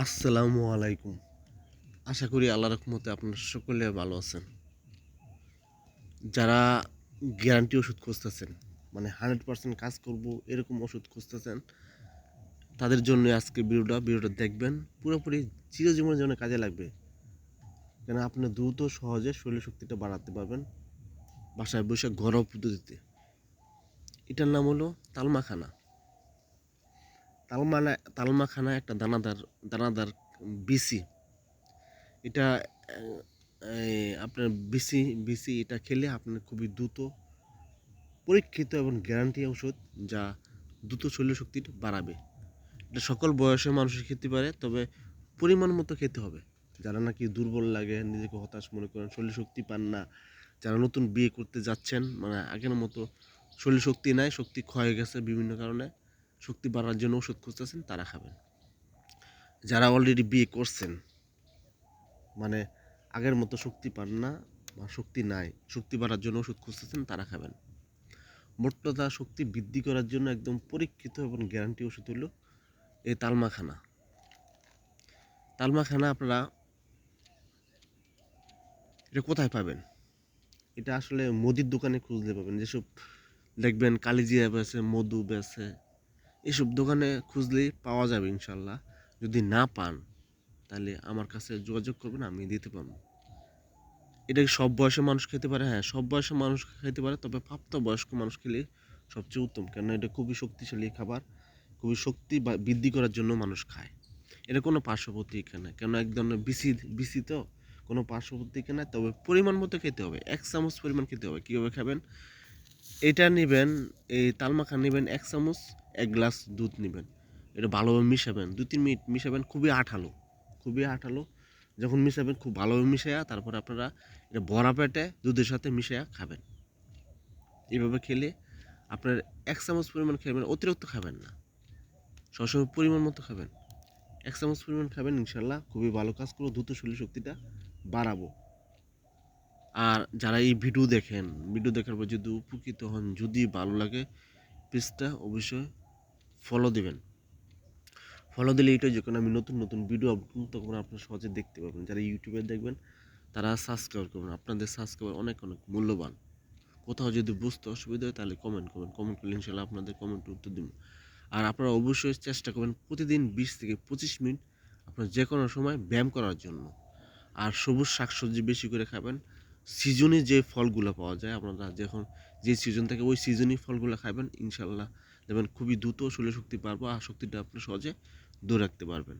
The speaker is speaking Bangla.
আসসালামু আলাইকুম। আশা করি আল্লাহ রকমতে আপনারা সকলে ভালো আছেন। যারা গ্যারান্টি ওষুধ খুঁজতেছেন মানে হান্ড্রেড পার্সেন্ট কাজ করব এরকম ওষুধ খুঁজতেছেন, তাদের জন্য আজকে ভিডিওটা ভিডিওটা দেখবেন। পুরোপুরি চিরজীবনের জন্য কাজে লাগবে। কেন আপনি দ্রুত, সহজে শরীর শক্তিটা বাড়াতে পারবেন বাসায় বসে ঘরোয়া পদ্ধতিতে। এটার নাম হলো তালমাখানা। তালমানা তালমাখানা একটা দানাদার দানাদার বিসি এটা আপনার বিসি বিসি এটা খেলে আপনার খুবই দ্রুত পরীক্ষিত এবং গ্যারান্টি ওষুধ যা দ্রুত শরীর শক্তি বাড়াবে। এটা সকল বয়সের মানুষের খেতে পারে, তবে পরিমাণ মতো খেতে হবে। যারা নাকি দুর্বল লাগে, নিজেকে হতাশ মনে করেন শরীর শক্তি পান না, যারা নতুন বিয়ে করতে যাচ্ছেন মানে আগের মতো শরীর শক্তি নাই, শক্তি ক্ষয় হয়ে গেছে বিভিন্ন কারণে শক্তি বাড়ার জন্য ওষুধ খুঁজতেছেন, তারা খাবেন। যারা অলরেডি বিয়ে করছেন মানে আগের মতো শক্তি পান না বা শক্তি নাই, শক্তি বাড়ার জন্য ওষুধ খুঁজতেছেন, তারা খাবেন। মোট শক্তি বৃদ্ধি করার জন্য একদম পরীক্ষিত এবং গ্যারান্টি ওষুধ হলো এই তালমাখানা। তালমাখানা আপনারা এটা কোথায় পাবেন? এটা আসলে মুদির দোকানে খুঁজলে পাবেন। যেসব দেখবেন কালিজিয়া বেছে মধু বেছে এসব দোকানে খুঁজলেই পাওয়া যাবে ইনশাল্লাহ। যদি না পান, তাহলে আমার কাছে যোগাযোগ করবেন, আমি দিতে পারব। এটা কি সব বয়সের মানুষ খেতে পারে? হ্যাঁ সব বয়সের মানুষ খেতে পারে, তবে প্রাপ্ত বয়স্ক মানুষ খেলে সবচেয়ে উত্তম কেন এটা খুবই শক্তিশালী খাবার, খুবই শক্তি বৃদ্ধি করার জন্য মানুষ খায়। এটা কোনো পার্শ্ববর্তী এখানে কেন এক ধরনের বিসি বিসি তো কোনো পার্শ্ববর্তী এখানে তবে পরিমাণ মতো খেতে হবে, এক চামচ পরিমাণ খেতে হবে। কীভাবে খাবেন? এটা নেবেন, এই তালমাখা নেবেন এক চামচ এক গ্লাস দুধ নেবেন। এটা ভালোভাবে মিশাবেন। দু তিন মিনিট মিশাবেন, খুবই আঠালো। খুবই আঠালো। যখন মিশাবেন, খুব ভালোভাবে মিশাইয়া তারপর আপনারা এটা বড়া পেটে দুধের সাথে মিশাইয়া খাবেন। এইভাবে খেলে আপনার এক চামচ পরিমাণ খাবেন অতিরিক্ত খাবেন না। সবসময় পরিমাণ মতো খাবেন। এক চামচ পরিমাণ খাবেন, ইনশাল্লাহ খুবই ভালো কাজ করব, দ্রুত শরীর শক্তিটা বাড়াবো। আর যারা এই ভিডিও দেখেন, ভিডিও দেখার পর যদি উপকৃত হন, যদি ভালো লাগে, পেজটা অবশ্যই ফলো দিবেন। ফলো দিলে এটাই যখন আমি নতুন নতুন ভিডিও আপলোড তখন আপনারা সহজে দেখতে পাবেন যারা ইউটিউবে দেখবেন, তারা সাবস্ক্রাইব করবেন। আপনাদের সাবস্ক্রাইব অনেক অনেক মূল্যবান। কোথাও যদি বুঝতে অসুবিধা হয়, তাহলে কমেন্ট করবেন। কমেন্ট করলে ইনশাল্লাহ আপনাদের কমেন্ট উত্তর দিব। আর আপনারা অবশ্যই চেষ্টা করবেন প্রতিদিন বিশ থেকে পঁচিশ মিনিট আপনার যে কোনো সময় ব্যায়াম করার জন্য। আর সবুজ শাকসবজি বেশি করে খাবেন। সিজনে যে ফলগুলো পাওয়া যায়, আপনারা যখন যে সিজন থাকে ওই সিজনই ফলগুলো খাবেন ইনশাল্লাহ দেখবেন খুবই দ্রুত শরীরের শক্তি পারব আর শক্তিটা আপনি সহজে ধরে রাখতে পারবেন।